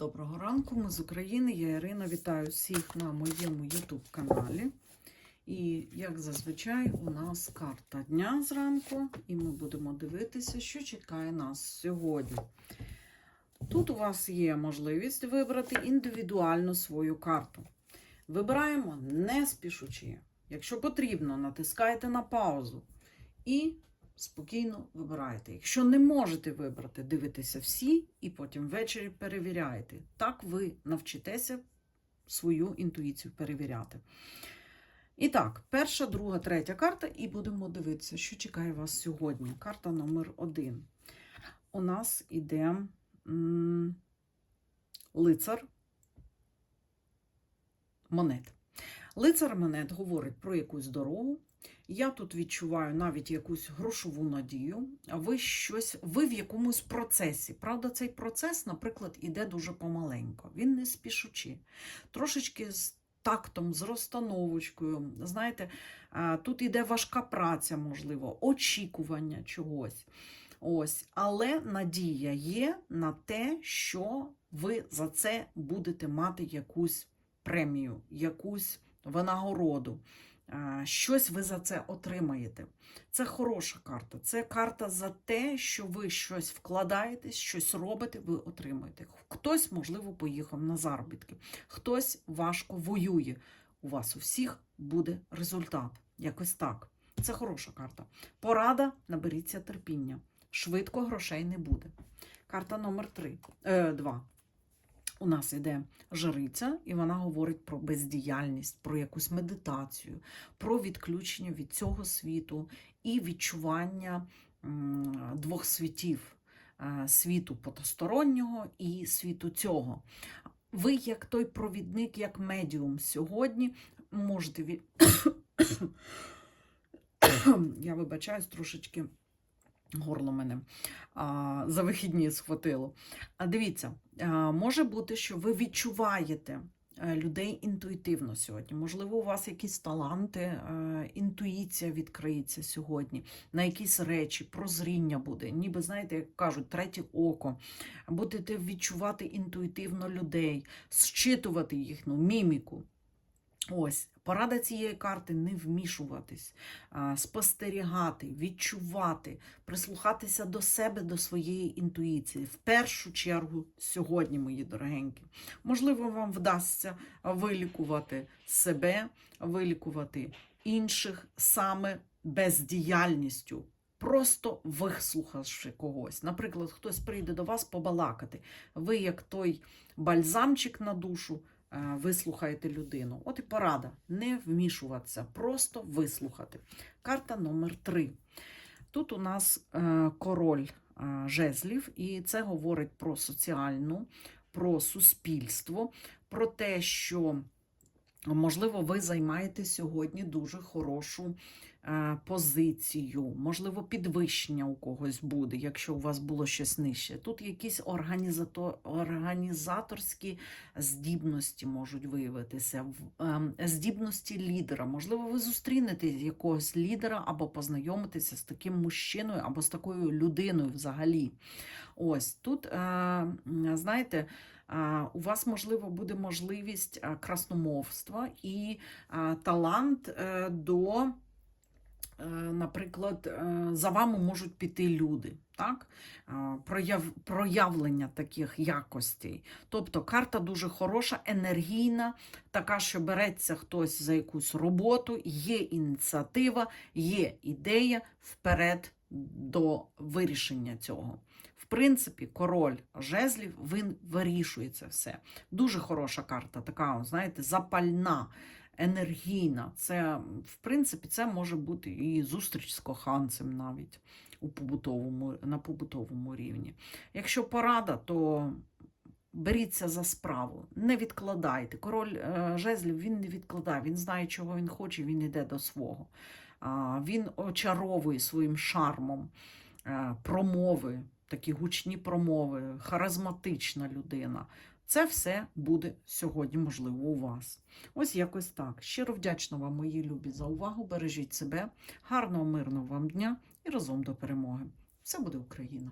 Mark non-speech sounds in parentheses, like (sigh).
Доброго ранку, ми з України. Я Ірина. Вітаю всіх на моєму YouTube каналі. І, як зазвичай, у нас карта дня зранку, і ми будемо дивитися, що чекає нас сьогодні. Тут у вас є можливість вибрати індивідуально свою карту. Вибираємо не спішучи. Якщо потрібно, натискайте на паузу і спокійно вибираєте. Якщо не можете вибрати, дивитеся всі і потім ввечері перевіряєте. Так ви навчитеся свою інтуїцію перевіряти. І так, перша, друга, третя карта, і будемо дивитися, що чекає вас сьогодні. Карта номер один. У нас іде м, лицар монет. Лицар монет говорить про якусь дорогу. Я тут відчуваю навіть якусь грошову надію, ви щось, ви в якомусь процесі. Правда, цей процес, наприклад, іде дуже помаленько. Він не спішучи. Трошечки з тактом, з розстановочкою. Знаєте, тут іде важка праця, можливо, очікування чогось. Ось, але надія є на те, що ви за це будете мати якусь премію, якусь винагороду. А, Щось ви за це отримаєте. Це хороша карта. Це карта за те, що ви щось вкладаєтесь, щось робите, ви отримаєте. Хтось, можливо, поїхав на заробітки, хтось важко воює. У вас у всіх буде результат. Якось так. Це хороша карта. Порада, наберіться терпіння. Швидко грошей не буде. Карта номер 3, е, 2 у нас йде жриця, і вона говорить про бездіяльність, про якусь медитацію, про відключення від цього світу і відчування двох світів: е, світу потостороннього і світу цього. Ви, як той провідник, як медіум сьогодні, можете від... (coughs) Я вибачаюсь трошечки. Горло мене а, за вихідні схватило. А дивіться, а, може бути, що ви відчуваєте е, людей інтуїтивно сьогодні. Можливо, у вас якісь таланти, е, інтуїція відкриється сьогодні, на якісь речі, прозріння буде. Ніби, знаєте, як кажуть, третє око. Будете відчувати інтуїтивно людей, зчитувати їхню міміку. Ось, порада цієї карти не вмішуватись, спостерігати, відчувати, прислухатися до себе, до своєї інтуїції. В першу чергу сьогодні, мої дорогенькі. Можливо, вам вдасться вилікувати себе, вилікувати інших саме бездіяльністю. Просто вислухавши когось. Наприклад, хтось прийде до вас побалакати. Ви, як той бальзамчик на душу, вислухаєте людину. От і порада не вмішуватися, просто вислухати. Карта номер 3. Тут у нас е, король е, жезлів, і це говорить про соціальну, про суспільство, про те, що, можливо, ви займаєте сьогодні дуже хорошу е, позицію, можливо, підвищення у когось буде, якщо у вас було щось нижче. Тут якісь організаторські здібності можуть виявитися, ем, здібності лідера. Можливо, ви зустрінете якогось лідера або познайомитеся з таким мужчиною або з такою людиною взагалі. Ось тут, е, знаєте, е, у вас, можливо, буде можливість е, красномовства і е, талант е, до, е, наприклад, е, за вами можуть піти люди. Так? Е, Прояв, проявлення таких якостей. Тобто карта дуже хороша, енергійна, така, що береться хтось за якусь роботу, є ініціатива, є ідея вперед до вирішення цього. В принципі, король жезлів він вирішує все. Дуже хороша карта, така, знаєте, запальна, енергійна. Це, в принципі, це може бути і зустріч з коханцем навіть у побутовому, на побутовому рівні. Якщо порада, то беріться за справу, не відкладайте. Король е, жезлів він не відкладає, він знає, чого він хоче, він йде до свого. Він очаровує своїм шармом е, промови, такі гучні промови, харизматична людина. Це все буде сьогодні, можливо, у вас. Ось якось так. Щиро вдячна вам, мої любі, за увагу. Бережіть себе, гарного, мирного вам дня і разом до перемоги. Все буде Україна!